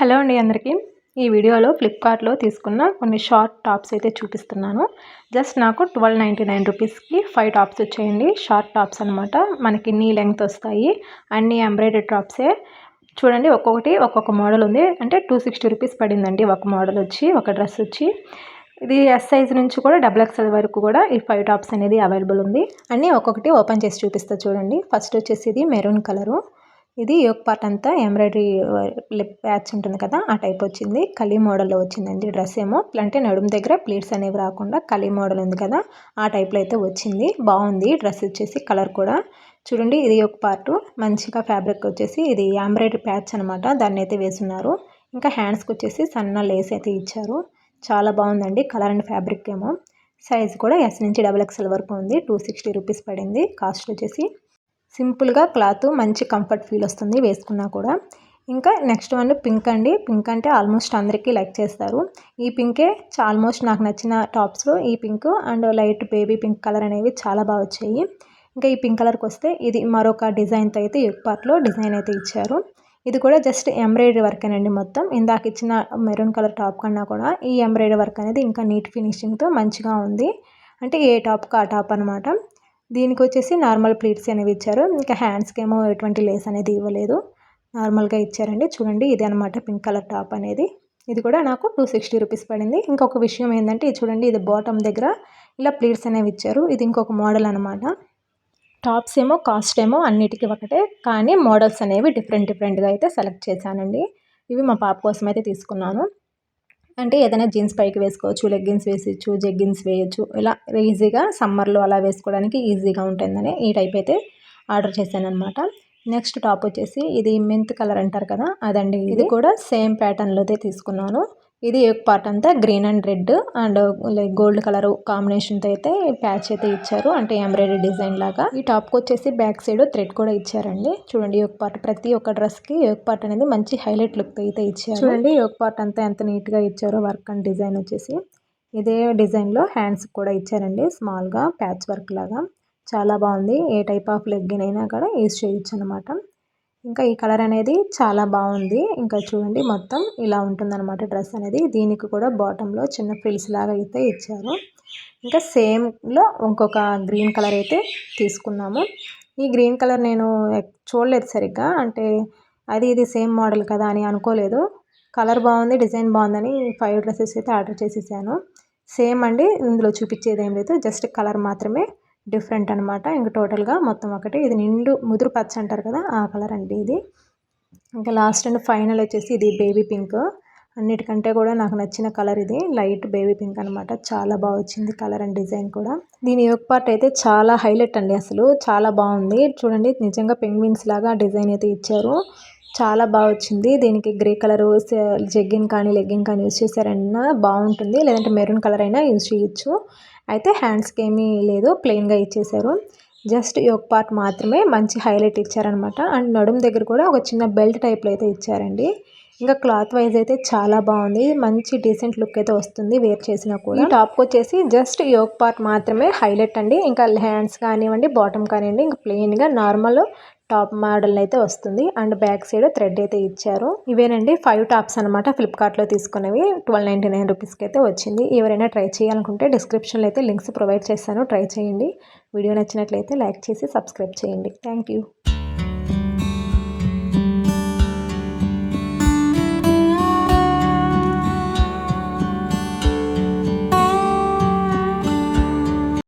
Hello అండి అందరికీ. ఈ వీడియోలో ఫ్లిప్కార్ట్లో తీసుకున్న కొన్ని షార్ట్ టాప్స్ అయితే చూపిస్తున్నాను. జస్ట్ నాకు ట్వెల్వ్ నైంటీ నైన్ రూపీస్కి ఫైవ్ టాప్స్ వచ్చాయండి. షార్ట్ టాప్స్ అనమాట మనకి నీ లెంగ్త్ వస్తాయి. అన్ని ఎంబ్రాయిడరీ టాప్సే చూడండి ఒక్కొక్కటి ఒక్కొక్క మోడల్ ఉంది. అంటే టూ సిక్స్టీ రూపీస్ పడిందండి. ఒక మోడల్ వచ్చి ఒక డ్రెస్ వచ్చి. ఇది ఎస్ సైజ్ నుంచి కూడా డబుల్ ఎక్స్ఎల్ వరకు కూడా ఈ ఫైవ్ టాప్స్ అనేది అవైలబుల్ ఉంది. అన్నీ ఒక్కొక్కటి ఓపెన్ చేసి చూపిస్తా చూడండి. ఫస్ట్ వచ్చేసి ఇది మెరూన్ కలరు. ఇది యోక్ పార్ట్ అంతా ఎంబ్రాయిడరీ లిప్ ప్యాచ్ ఉంటుంది కదా ఆ టైప్ వచ్చింది. కలీ మోడల్లో వచ్చిందండి డ్రెస్ ఏమో. అంటే నడుము దగ్గర ప్లీట్స్ అనేవి రాకుండా కలీ మోడల్ ఉంది కదా ఆ టైప్లో అయితే వచ్చింది. బాగుంది డ్రెస్ వచ్చేసి కలర్ కూడా. చూడండి ఇది ఒక పార్ట్. మంచిగా ఫ్యాబ్రిక్ వచ్చేసి ఇది ఎంబ్రాయిడరీ ప్యాచ్ అనమాట దాన్ని అయితే వేసున్నారు. ఇంకా హ్యాండ్స్కి వచ్చేసి సన్న లేస్ అయితే ఇచ్చారు. చాలా బాగుందండి కలర్ అండ్ ఫ్యాబ్రిక్ ఏమో. సైజ్ కూడా ఎస్ నుంచి డబల్ ఎక్స్ఎల్ వరకు ఉంది. టూ సిక్స్టీ రూపీస్ పడింది. కాస్ట్ వచ్చేసి సింపుల్గా క్లాత్ మంచి కంఫర్ట్ ఫీల్ వస్తుంది వేసుకున్నా కూడా. ఇంకా నెక్స్ట్ వన్ పింక్ అండి. పింక్ అంటే ఆల్మోస్ట్ అందరికీ లైక్ చేస్తారు. ఈ పింకే ఆల్మోస్ట్ నాకు నచ్చిన టాప్స్లో ఈ pink and light baby pink colour అనేవి చాలా బాగా వచ్చాయి. ఇంకా ఈ పింక్ కలర్కి వస్తే ఇది మరొక డిజైన్తో అయితే ఎగ్ పార్ట్లో డిజైన్ అయితే ఇచ్చారు. ఇది కూడా జస్ట్ ఎంబ్రాయిడరీ వర్కేనండి మొత్తం. ఇందాక ఇచ్చిన మెరూన్ కలర్ టాప్ కన్నా కూడా ఈ ఎంబ్రాయిడరీ వర్క్ అనేది ఇంకా నీట్ ఫినిషింగ్తో మంచిగా ఉంది. అంటే ఏ టాప్కి ఆ టాప్ అనమాట దీనికి వచ్చేసి నార్మల్ ప్లీట్స్ అనేవి ఇచ్చారు. ఇంకా హ్యాండ్స్కి ఏమో ఎటువంటి లేస్ అనేది ఇవ్వలేదు. నార్మల్గా ఇచ్చారండి. చూడండి ఇది అనమాట పింక్ కలర్ టాప్ అనేది. ఇది కూడా నాకు టూ సిక్స్టీ రూపీస్ పడింది. ఇంకొక విషయం ఏంటంటే చూడండి ఇది బాటమ్ దగ్గర ఇలా ప్లీట్స్ అనేవి ఇచ్చారు. ఇది ఇంకొక మోడల్ అనమాట టాప్స్ ఏమో కాస్ట్ ఏమో అన్నిటికీ ఒకటే. కానీ మోడల్స్ అనేవి డిఫరెంట్ డిఫరెంట్గా అయితే సెలెక్ట్ చేశానండి. ఇవి మా పాప కోసం అయితే తీసుకున్నాను. అంటే ఏదైనా జీన్స్ పైకి వేసుకోవచ్చు లెగ్గిన్స్ వేసుకోవచ్చు జెగ్గిన్స్ వేయచ్చు. ఇలా ఈజీగా సమ్మర్లో అలా వేసుకోవడానికి ఈజీగా ఉంటుందని ఈ టైప్ అయితే ఆర్డర్ చేశాను అనమాట నెక్స్ట్ టాప్ వచ్చేసి ఇది మెంత్ కలర్ అంటారు కదా అదండి. ఇది కూడా సేమ్ ప్యాటర్న్లోదే తీసుకున్నాను. ఇది ఒక పార్ట్ అంతా green and red and like gold colour కాంబినేషన్తో అయితే ప్యాచ్ అయితే ఇచ్చారు. అంటే ఎంబ్రాయిడరీ డిజైన్ లాగా. ఈ టాప్కి వచ్చేసి బ్యాక్ సైడ్ థ్రెడ్ కూడా ఇచ్చారండి. చూడండి ఒక పార్ట్ ప్రతి ఒక్క డ్రెస్కి ఒక పార్ట్ అనేది మంచి హైలైట్ లుక్ అయితే ఇచ్చారు. చూడండి ఒక పార్ట్ అంతా ఎంత నీట్గా ఇచ్చారో వర్క్ అండ్ డిజైన్ వచ్చేసి. ఇదే డిజైన్లో హ్యాండ్స్ కూడా ఇచ్చారండి. స్మాల్గా ప్యాచ్ వర్క్ లాగా. చాలా బాగుంది. ఏ టైప్ ఆఫ్ లెగ్గిన్ అయినా కూడా యూజ్ చేయొచ్చు అనమాట ఇంకా ఈ కలర్ అనేది చాలా బాగుంది. ఇంకా చూడండి మొత్తం ఇలా ఉంటుందన్నమాట డ్రెస్ అనేది. దీనికి కూడా బాటంలో చిన్న ఫ్రిల్స్ లాగా అయితే ఇచ్చారు. ఇంకా సేమ్లో ఇంకొక గ్రీన్ కలర్ అయితే తీసుకున్నాము. ఈ గ్రీన్ కలర్ నేను చూడలేదు సరిగ్గా. అంటే అది ఇది సేమ్ మోడల్ కదా అని అనుకోలేదు. కలర్ బాగుంది డిజైన్ బాగుందని ఫైవ్ డ్రెస్సెస్ అయితే ఆర్డర్ చేసేసాను. సేమ్ అండి. ఇందులో చూపించేది ఏం లేదు. జస్ట్ కలర్ మాత్రమే డిఫరెంట్ అనమాట ఇంకా టోటల్గా మొత్తం ఒకటి. ఇది నిండు ముదురు పచ్చ అంటారు కదా ఆ కలర్ అండి ఇది. ఇంకా లాస్ట్ అండ్ ఫైనల్ వచ్చేసి ఇది బేబీ పింక్. అన్నిటికంటే కూడా నాకు నచ్చిన కలర్ ఇది. లైట్ బేబీ పింక్ అనమాట చాలా బాగా వచ్చింది కలర్ అండ్ డిజైన్ కూడా. దీని యొక్క పార్ట్ అయితే చాలా హైలైట్ అండి అసలు. చాలా బాగుంది. చూడండి నిజంగా పెంగ్విన్స్ లాగా డిజైన్ అయితే ఇచ్చారు. చాలా బాగా వచ్చింది. దీనికి గ్రే కలర్ జెగ్గిన్ కానీ లెగ్గిన్ కానీ యూజ్ చేశారన్నా బాగుంటుంది. లేదంటే మెరూన్ కలర్ అయినా యూజ్ చేయొచ్చు. అయితే హ్యాండ్స్కి ఏమీ లేదు. ప్లెయిన్గా ఇచ్చేసారు జస్ట్ యోక్ పార్ట్ మాత్రమే మంచి హైలైట్ ఇచ్చారనమాట అండ్ నడుము దగ్గర కూడా ఒక చిన్న బెల్ట్ టైప్లో అయితే ఇచ్చారండి. ఇంకా క్లాత్ వైజ్ అయితే చాలా బాగుంది. మంచి డీసెంట్ లుక్ అయితే వస్తుంది వేర్ చేసినా కూడా. టాప్కి వచ్చేసి జస్ట్ యోక్ పార్ట్ మాత్రమే హైలైట్ అండి. ఇంకా హ్యాండ్స్ కానివ్వండి బాటమ్ కానివ్వండి ఇంకా ప్లెయిన్గా నార్మల్ టాప్ మోడల్ అయితే వస్తుంది. అండ్ బ్యాక్ సైడ్ థ్రెడ్ అయితే ఇచ్చారు. ఇవేనండి ఫైవ్ టాప్స్ అనమాట ఫ్లిప్కార్ట్లో తీసుకున్నవి ట్వెల్వ్ నైంటీ నైన్ రూపీస్కి అయితే వచ్చింది. ఎవరైనా ట్రై చేయాలనుకుంటే డిస్క్రిప్షన్లో అయితే లింక్స్ ప్రొవైడ్ చేస్తాను ట్రై చేయండి. వీడియో నచ్చినట్లయితే లైక్ చేసి సబ్స్క్రైబ్ చేయండి. థ్యాంక్